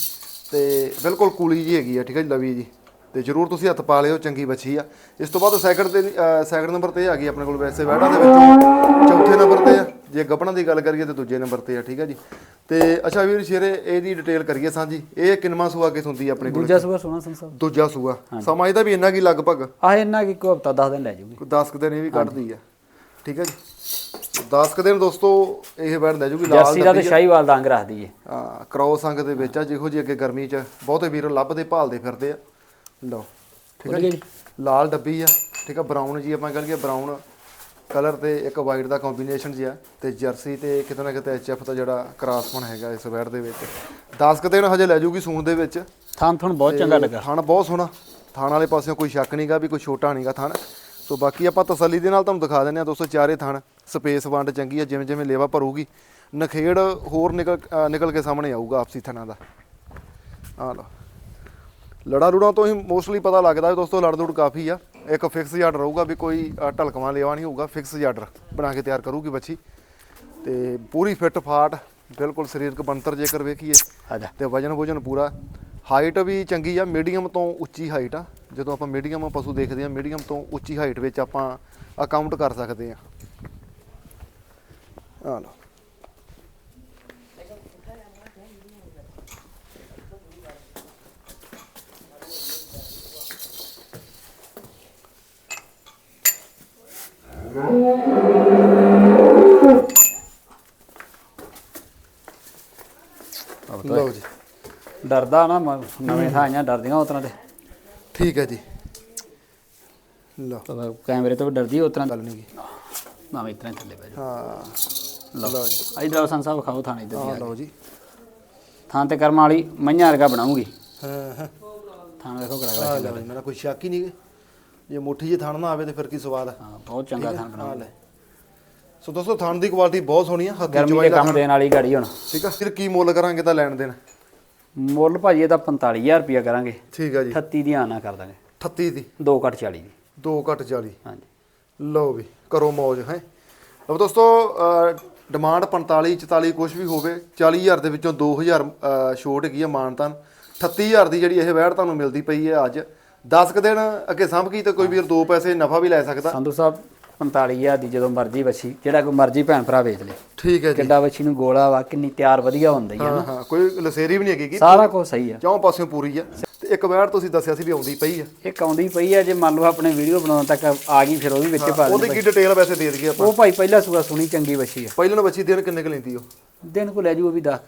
ਤੇ ਬਿਲਕੁਲ ਕੂਲੀ ਜੀ ਹੈਗੀ ਆ ਠੀਕ ਹੈ ਜੀ ਲਵੀ ਜੀ। ਤੇ ਜਰੂਰ ਤੁਸੀਂ ਹੱਥ ਪਾ ਲਿਓ ਚੰਗੀ ਬੱਚੀ ਆ। ਇਸ ਤੋਂ ਬਾਅਦ ਸੈਕਿੰਡ ਤੇ ਸੈਕਿੰਡ ਨੰਬਰ ਤੇ ਆ ਗਈ ਆਪਣੇ ਕੋਲ ਵੈਸੇ ਵੈੜਾ ਦੇ ਵਿੱਚੋਂ। ਚੌਥੇ ਨੰਬਰ ਤੇ ਆ। ਜੇ ਗੱਪਣਾ ਦੀ ਗੱਲ ਕਰੀਏ ਤੇ ਦੂਜੇ ਨੰਬਰ ਤੇ ਆ ਠੀਕ ਹੈ ਜੀ। ਤੇ ਅੱਛਾ ਵੀਰ ਸ਼ੇਰੇ ਇਹਦੀ ਡਿਟੇਲ ਕਰੀਏ ਸਾਂਝੀ। ਇਹ ਕਿੰਨਵਾਂ ਸੂਆ ਕਿਸ ਹੁੰਦੀ ਆ ਆਪਣੇ ਕੋਲ? ਦੂਜਾ ਸੂਆ ਸੋਹਣਾ ਸੰਧੂ ਸਾਹਿਬ ਦੂਜਾ ਸੂਆ। ਸਮਾਂ ਇਹਦਾ ਵੀ ਇੰਨਾ ਕੀ ਲਗਭਗ? ਆਹ ਇੰਨਾ ਕੀ ਕੋ ਹਫਤਾ 10 ਦਿਨ ਲੈ ਜੂਗੀ ਕੋਈ 10 ਕੁ ਦਿਨ ਇਹ ਵੀ ਕੱਢਦੀ ਆ। ਠੀਕ ਹੈ ਜੀ। 10 ਕੁ ਦਿਨ ਦੋਸਤੋ ਇਹ ਬੈਠ ਲੈ ਜੂਗੀ ਲਾਲ ਜਰਸੀ ਦਾ ਤੇ ਸ਼ਾਹੀਵਾਲ ਦਾ ਅੰਗ ਰੱਖਦੀ ਏ ਹਾਂ ਕ੍ਰੋਸ ਅੰਗ ਦੇ ਵਿੱਚ ਆ ਜਿਹੋ ਜੀ ਅੱਗੇ ਗਰਮੀ 'ਚ ਬਹੁਤੇ ਵੀਰ ਲੱਭਦੇ ਭਾਲਦੇ ਫਿਰਦੇ ਆ। ਲਓ ਠੀਕ ਹੈ ਜੀ। ਲਾਲ ਡੱਬੀ ਆ ਠੀਕ ਆ ਬਰਾਊਨ ਜੀ ਆਪਾਂ ਕਹਿ ਲਈਏ ਬਰਾਊਨ ਕਲਰ ਤੇ ਇੱਕ ਵਾਈਟ ਦਾ ਕੰਬੀਨੇਸ਼ਨ ਜਿਹਾ ਤੇ ਜਰਸੀ ਤੇ ਕਿਤੇ ਨਾ ਕਿਤੇ ਐਚਐਫ ਦਾ ਜਿਹੜਾ ਕ੍ਰਾਸਮਨ ਹੈਗਾ ਇਸ ਵੈਟ ਦੇ ਵਿੱਚ। 10 ਕੁ ਦਿਨ ਹਜੇ ਲੈ ਜੂਗੀ ਸੂਣ ਦੇ ਵਿੱਚ। ਥਾਂ ਥਣ ਬਹੁਤ ਚੰਗਾ ਲੱਗਾ। ਥਣ ਬਹੁਤ ਸੋਹਣਾ। ਥਣ ਵਾਲੇ ਪਾਸਿਓਂ ਕੋਈ ਸ਼ੱਕ ਨਹੀਂਗਾ ਵੀ ਕੋਈ ਛੋਟਾ ਨਹੀਂਗਾ ਥਣ। ਸੋ ਬਾਕੀ ਆਪਾਂ ਤਸੱਲੀ ਦੇ ਨਾਲ ਤੁਹਾਨੂੰ ਦਿਖਾ ਦਿੰਦੇ ਆ ਦੋਸਤੋ ਚਾਰੇ ਥਣ। ਸਪੇਸ ਵੰਡ ਚੰਗੀ ਆ ਜਿਵੇਂ ਜਿਵੇਂ ਲੇਵਾ ਭਰੂਗੀ। ਨਖੇੜ ਹੋਰ ਨਿਕਲ ਨਿਕਲ ਕੇ ਸਾਹਮਣੇ ਆਊਗਾ ਆਪਸੀ ਥਣਾਂ ਦਾ। ਆ ਲਓ। ਲੜਾ ਲੁੜਾ ਤੋਂ ਹੀ ਮੋਸਟਲੀ ਪਤਾ ਲੱਗਦਾ ਵੀ ਦੋਸਤੋ ਲੜ ਲੁੜ ਕਾਫੀ ਆ। ਇੱਕ ਫਿਕਸ ਜਾਰਡਰ ਰਹੂਗਾ ਵੀ ਕੋਈ ਢਲਕਵਾਂ ਲੇਵਾ ਨਹੀਂ ਹੋਊਗਾ। ਫਿਕਸ ਜਾਰਡਰ ਬਣਾ ਕੇ ਤਿਆਰ ਕਰੂਗੀ ਬੱਚੀ। ਤੇ ਪੂਰੀ ਫਿੱਟ ਫਾਟ ਬਿਲਕੁਲ ਸਰੀਰਕ ਬਣਤਰ ਜੇਕਰ ਵੇਖੀਏ ਤੇ ਵਜਨ ਵਜਨ ਪੂਰਾ। ਹਾਈਟ ਵੀ ਚੰਗੀ ਆ ਮੀਡੀਅਮ ਤੋਂ ਉੱਚੀ ਹਾਈਟ ਆ। ਜਦੋਂ ਆਪਾਂ ਮੀਡੀਅਮ ਪਸ਼ੂ ਦੇਖਦੇ ਆ ਮੀਡੀਅਮ ਤੋਂ ਉੱਚੀ ਹਾਈਟ ਵਿੱਚ ਆਪਾਂ ਅਕਾਊਂਟ ਕਰ ਸਕਦੇ ਆ। ਆ ਲਓ। ਲਓ ਜੀ। ਡਰਦਾ ਨਾ ਮ- ਨਵੇਂ ਥਾਂ ਆਈਆਂ ਡਰਦੀਆਂ ਉਤਰਾਂ ਤੇ। ਠੀਕ ਹੈ ਜੀ। ਲਓ। ਪਤਾ ਕੈਮਰੇ ਤੋਂ ਵੀ ਡਰਦੀ ਉਤਰਾਂ ਗੱਲ ਨਹੀਂ ਗੀ ਨਾ ਇਤਨਾ ਹੀ ਥੱਲੇ ਬਹਿ ਜਾ ਹਾਂ। ਲਓ। ਲਓ ਜੀ। ਇਧਰ ਸੰਸਾ ਸਾਹਿਬ ਖਾਓ ਥਾਣੇ ਇੱਧਰ ਦੀ ਆ ਕੇ। ਲਓ ਜੀ। ਥਾਂ ਤੇ ਕਰਮ ਵਾਲੀ ਮਈਆਂ ਵਰਗਾ ਬਣਾਉਂਗੀ। ਹਾਂ ਹਾਂ। ਥਾਂ ਵੇਖੋ ਕਿਹੜਾ ਆ ਕਿਹੜਾ ਲਓ ਜੀ ਮੇਰਾ ਕੋਈ ਸ਼ੱਕ ਹੀ ਨਹੀਂ। ਜੇ ਮੁੱਠੀ ਜੇ ਥਣ ਨਾ ਆਵੇ ਤੇ ਫਿਰ ਕੀ ਸਵਾਦ ਆ? ਹਾਂ ਬਹੁਤ ਚੰਗਾ ਥਾਂ ਆ। ਬਣਾਉਂਗਾ ਲੈ। ਸੋ ਦੋਸਤੋ ਥਣ ਦੀ ਕੁਆਲਿਟੀ ਬਹੁਤ ਸੋਹਣੀ ਆ ਹੱਥੀ ਗਰਮੀ ਦੇ ਕੰਮ ਦੇਣ ਵਾਲੀ ਗਾੜੀ ਹੁਣ। ਠੀਕ ਆ ਫਿਰ ਕੀ ਮੁੱਲ ਕਰਾਂਗੇ ਤਾਂ ਲੈਣ ਦੇਣ? ਮੁੱਲ ਭਾਜੀ ਇਹਦਾ 45000 ਰੁਪਇਆ ਕਰਾਂਗੇ। ਠੀਕ ਆ ਜੀ। 38 ਦੀ ਆਨਾ ਕਰ ਦਾਂਗੇ। 38 ਦੀ? 2 ਘੱਟ 40 ਦੀ। 2 ਘੱਟ 40 ਹਾਂਜੀ। ਲਓ ਵੀ ਕਰੋ ਮੌਜ ਹੈ। ਲਓ ਦੋਸਤੋ ਡਿਮਾਂਡ 45 44 ਕੁਝ ਵੀ ਹੋਵੇ 40000 ਦੇ ਵਿੱਚੋਂ 2000 ਅ, ਛੋਟ ਹੈਗੀ ਆ ਮਾਨਤਾਨ। 38000 ਦੀ ਜਿਹੜੀ ਇਹ ਵੈੜ ਤੁਹਾਨੂੰ ਮਿਲਦੀ ਪਈ ਹੈ ਅੱਜ। 10 ਕੁ ਦਿਨ ਅੱਗੇ ਸਾਂਭ ਗਈ ਤਾਂ ਕੋਈ ਵੀਰ ਦੋ ਪੈਸੇ ਨਫਾ ਵੀ ਲੈ ਸਕਦਾ? ਸੰਧੂ ਸਾਹਿਬ 45000 ਦੀ ਜਦੋਂ ਮਰਜ਼ੀ ਵੱਛੀ ਜਿਹੜਾ ਕੋਈ ਮਰਜ਼ੀ ਭੈਣ ਭਰਾ ਵੇਚ ਲੇ। ਠੀਕ ਹੈ ਜੀ। ਕਿੱਡਾ ਵੱਛੀ ਨੂੰ ਗੋਲਾ ਵਾ ਕਿੰਨੀ ਤਿਆਰ ਵਧੀਆ ਹੁੰਦੀ ਆ ਹਾਂ ਹਾਂ ਕੋਈ ਲਸੇਰੀ ਵੀ ਨਹੀਂ ਹੈਗੀ ਗੀ। ਸਾਰਾ ਕੁਝ ਸਹੀ ਆ। ਚੌਂ ਪਾਸਿਓਂ ਪੂਰੀ ਆ। ਤੇ ਇੱਕ ਵੈੜ ਤੁਸੀਂ ਦੱਸਿਆ ਸੀ ਵੀ ਆਉਂਦੀ ਪਈ ਆ। ਇਹ ਕਾਉਂਦੀ ਪਈ ਆ ਜੇ ਮੰਨ ਲਓ ਆਪਣੇ ਵੀਡੀਓ ਬਣਾਉਣ ਤੱਕ ਆ ਗਈ ਫਿਰ ਉਹ ਵੀ ਵਿੱਚ ਪਾ ਉਹਦੀ ਦੇ ਕੀ ਡਿਟੇਲ ਵੈਸੇ ਦੇ ਦਈਏ ਆਪਾਂ? ਉਹ ਭਾਈ ਪਹਿਲਾ ਸੂਆ ਸੁਣੀ ਚੰਗੀ ਵੱਛੀ ਆ। ਪਹਿਲਾਂ ਬੱਚੀ ਦਿਨ ਕਿੰਨੇ ਕੁ ਲੈਂਦੀ ਉਹ? ਦਿਨ ਕੋ ਲੈ ਜੂ ਉਹ ਵੀ 10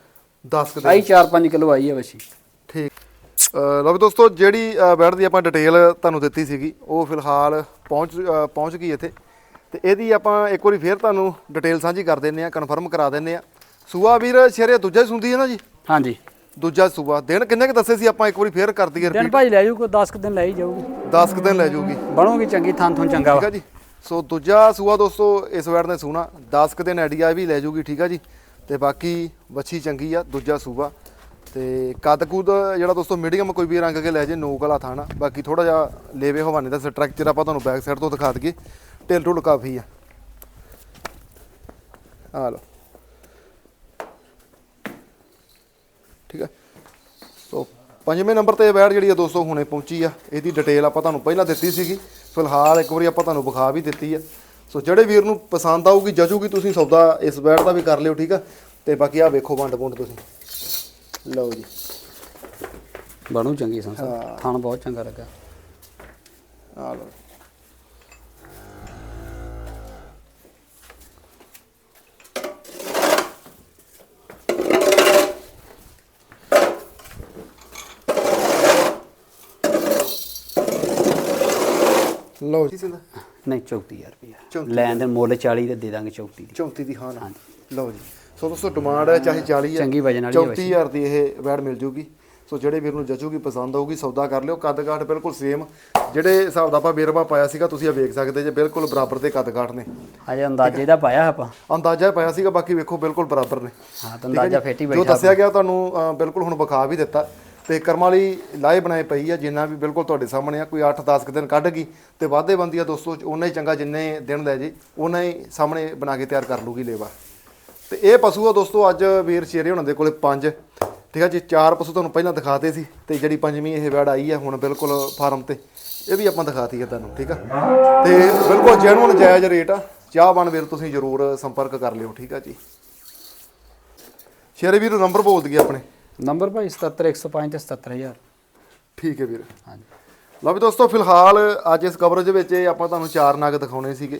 10 ਕੁ ਦਿਨ। ਆਈ 4-5 ਕਿਲੋ ਆਈ ਆ ਵੱਛੀ। ਲਓ ਵੀ ਦੋਸਤੋ ਜਿਹੜੀ ਬੈਡ ਦੀ ਆਪਾਂ ਡਿਟੇਲ ਤੁਹਾਨੂੰ ਦਿੱਤੀ ਸੀਗੀ ਉਹ ਫਿਲਹਾਲ ਪਹੁੰਚ ਪਹੁੰਚ ਗਈ ਇੱਥੇ। ਤੇ ਇਹਦੀ ਆਪਾਂ ਇੱਕ ਵਾਰੀ ਫੇਰ ਤੁਹਾਨੂੰ ਡਿਟੇਲ ਸਾਂਝੀ ਕਰ ਦਿੰਨੇ ਆ ਕਨਫਰਮ ਕਰਾ ਦਿੰਨੇ ਆ ਸੂਆ ਵੀਰ ਸ਼ੇਰੇ ਦੂਜਾ ਹੀ ਸੁੰਦੀ ਹੈ ਨਾ ਜੀ? ਹਾਂਜੀ। ਦੂਜਾ ਸੂਬਾ ਦਿਨ ਕਿੰਨੇ ਕ ਦੱਸੇ ਸੀ ਆਪਾਂ ਇੱਕ ਵਾਰੀ ਫੇਰ ਕਰ ਦਈਏ ਦਿਨ ਰਿਪੀਟ ਭਾਈ ਲੈ ਜਾਊ ਕੋਈ 10 ਕੁ ਦਿਨ ਲੈ ਹੀ ਜਾਊਗੀ। 10 ਕ ਦਿਨ ਲੈ ਜਾਊਗੀ। ਬਣੂਗੀ ਚੰਗੀ ਥਾਂ ਥੋਂ ਚੰਗਾ ਠੀਕ ਵਾ ਆ ਜੀ। ਸੋ ਦੂਜਾ ਸੂਆ ਦੋਸਤੋ ਇਸ ਵੈੜ ਨੇ ਸੂਣਾ। 10 ਕ ਦਿਨ ਆਈਡੀਆ ਵੀ ਲੈ ਜਾਊਗੀ ਠੀਕ ਆ ਜੀ। ਤੇ ਬਾਕੀ ਵੱਛੀ ਚੰਗੀ ਆ ਦੂਜਾ ਸੂਆ। ਤੇ ਕੱਦ ਕੁਦ ਜਿਹੜਾ ਦੋਸਤੋ ਮੀਡੀਅਮ ਕੋਈ ਵੀ ਰੰਗ ਕੇ ਲੈ ਜੇ, ਨੋਕ ਵਾਲਾ ਥਾਣਾ। ਬਾਕੀ ਥੋੜਾ ਜਿਹਾ ਲੇਵੇ ਹਵਾਨੇ ਦਾ ਸਟਰਕਚਰ ਆਪਾਂ ਤੁਹਾਨੂੰ ਬੈਕ ਸਾਈਡ ਤੋਂ ਦਿਖਾ ਦਈਏ। ਢਿੱਲ ਢੁੱਲ ਕਾਫੀ ਆ। ਆ ਲਓ। ਠੀਕ ਹੈ ਸੋ ਪੰਜਵੇਂ ਨੰਬਰ ਤੇ ਇਹ ਵੈੜ ਜਿਹੜੀ ਆ ਦੋਸਤੋ ਹੁਣੇ ਪਹੁੰਚੀ ਆ। ਇਹਦੀ ਡਿਟੇਲ ਆਪਾਂ ਤੁਹਾਨੂੰ ਪਹਿਲਾਂ ਦਿੱਤੀ ਸੀਗੀ। ਫਿਲਹਾਲ ਇੱਕ ਵਾਰੀ ਆਪਾਂ ਤੁਹਾਨੂੰ ਵਿਖਾ ਵੀ ਦਿੱਤੀ ਆ। ਸੋ ਜਿਹੜੇ ਵੀਰ ਨੂੰ ਪਸੰਦ ਆਊਗੀ ਜਜੂਗੀ ਤੁਸੀਂ ਸੌਦਾ ਇਸ ਵੈੜ ਦਾ ਵੀ ਕਰ ਲਿਓ, ਠੀਕ ਆ? ਤੇ ਬਾਕੀ ਆ ਵੇਖੋ ਵੰਡ ਪੁੰਡ ਤੁਸੀਂ। ਲਓ ਜੀ। ਬਣੂ ਚੰਗੀ ਸੰਸਾ ਥਾਂ ਬਹੁਤ ਚੰਗਾ ਲੱਗਾ। ਆ ਲਓ। ਲਓ ਜੀ। ਸਿੰਦਾ ਨਹੀਂ 34000 ਰੁਪਇਆ ਚੌਂਤੀ ਲੈਣ ਦੇ ਮੁੱਲ 40 ਤੇ ਦੇ ਦਾਂਗੇ 34 ਦੀ। 34 ਦੀ ਹਾਂ ਨਾ। ਲਓ ਜੀ। ਸੋ ਦੋਸਤੋ ਡਿਮਾਂਡ ਹੈ ਚਾਹੇ 40 ਹੈ ਚੰਗੀ ਵਜਨ ਵਾਲੀ ਹੈ 34000 ਦੀ ਇਹ ਵੈੜ ਮਿਲ ਜੂਗੀ। ਸੋ ਜਿਹੜੇ ਵੀਰ ਨੂੰ ਜਚੂਗੀ ਪਸੰਦ ਆਊਗੀ ਸੌਦਾ ਕਰ ਲਿਓ। ਕੱਦ ਕਾਠ ਬਿਲਕੁਲ ਸੇਮ ਜਿਹੜੇ ਹਿਸਾਬ ਦਾ ਆਪਾਂ ਬੇਰਵਾ ਪਾਇਆ ਸੀਗਾ ਤੁਸੀਂ ਇਹ ਵੇਖ ਸਕਦੇ ਜੇ ਬਿਲਕੁਲ ਬਰਾਬਰ ਦੇ ਕੱਦ ਕਾਠ ਨੇ। ਅਜੇ ਅੰਦਾਜ਼ੇ ਦਾ ਪਾਇਆ ਆਪਾਂ। ਅੰਦਾਜ਼ਾ ਪਾਇਆ ਸੀਗਾ ਬਾਕੀ ਵੇਖੋ ਬਿਲਕੁਲ ਬਰਾਬਰ ਨੇ। ਹਾਂ ਤਾਂ ਅੰਦਾਜ਼ਾ ਫੇਟੀ ਜੋ ਬੈਠਾ ਦੱਸਿਆ ਗਿਆ ਤੁਹਾਨੂੰ ਬਿਲਕੁਲ ਹੁਣ ਵਿਖਾ ਵੀ ਦਿੱਤਾ। ਤੇ ਕਰਮਾਂ ਵਾਲੀ ਲਾਏ ਬਣਾਏ ਪਈ ਆ ਜਿੰਨਾ ਵੀ ਬਿਲਕੁਲ ਤੁਹਾਡੇ ਸਾਹਮਣੇ ਆ ਕੋਈ 8-10 ਦਿਨ ਕੱਢ ਗਈ ਤੇ ਵਾਧੇ ਬੰਦੀ ਆ ਦੋਸਤੋ ਉਹਨਾਂ ਹੀ ਚੰਗਾ ਜਿੰਨੇ ਦਿਨ ਲੈ ਜੇ ਉਹਨਾਂ ਹੀ ਸਾਹਮਣੇ ਬਣਾ ਕੇ ਤਿਆਰ ਕਰ ਲੂਗੀ ਲੇਵਾ। ਤੇ ਇਹ ਪਸ਼ੂ ਆ ਦੋਸਤੋ ਅੱਜ ਵੀਰ ਸ਼ੇਰੇ ਹੁਣਾਂ ਦੇ ਕੋਲੇ ਪੰਜ। ਠੀਕ ਆ ਜੀ ਚਾਰ ਪਸ਼ੂ ਤੁਹਾਨੂੰ ਪਹਿਲਾਂ ਦਿਖਾਤੇ ਸੀ ਤੇ ਜਿਹੜੀ ਪੰਜਵੀਂ ਇਹ ਵੈੜ ਆਈ ਆ ਹੁਣ ਬਿਲਕੁਲ ਫਾਰਮ ਤੇ। ਇਹ ਵੀ ਆਪਾਂ ਦਿਖਾਤੀ ਹੈ ਤੁਹਾਨੂੰ ਠੀਕ ਆ? ਤੇ ਬਿਲਕੁਲ ਜੈਨੂਨ ਜਾਇਜ਼ ਰੇਟ ਆ। ਚਾਹਵਾਨ ਵੀਰ ਤੁਸੀਂ ਜ਼ਰੂਰ ਸੰਪਰਕ ਕਰ ਲਿਓ ਠੀਕ ਆ ਜੀ। ਸ਼ੇਰੇ ਵੀਰ ਨੰਬਰ ਬੋਲ ਦਈਏ ਆਪਣੇ। ਨੰਬਰ ਭਾਈ 77105 ਤੇ 77000 ਠੀਕ ਹੈ ਵੀਰ। ਹਾਂਜੀ। ਲਓ ਵੀ ਦੋਸਤੋ ਫਿਲਹਾਲ ਅੱਜ ਇਸ ਕਵਰੇਜ ਵਿੱਚ ਇਹ ਆਪਾਂ ਤੁਹਾਨੂੰ ਚਾਰ ਨਗ ਦਿਖਾਉਣੇ ਸੀਗੇ।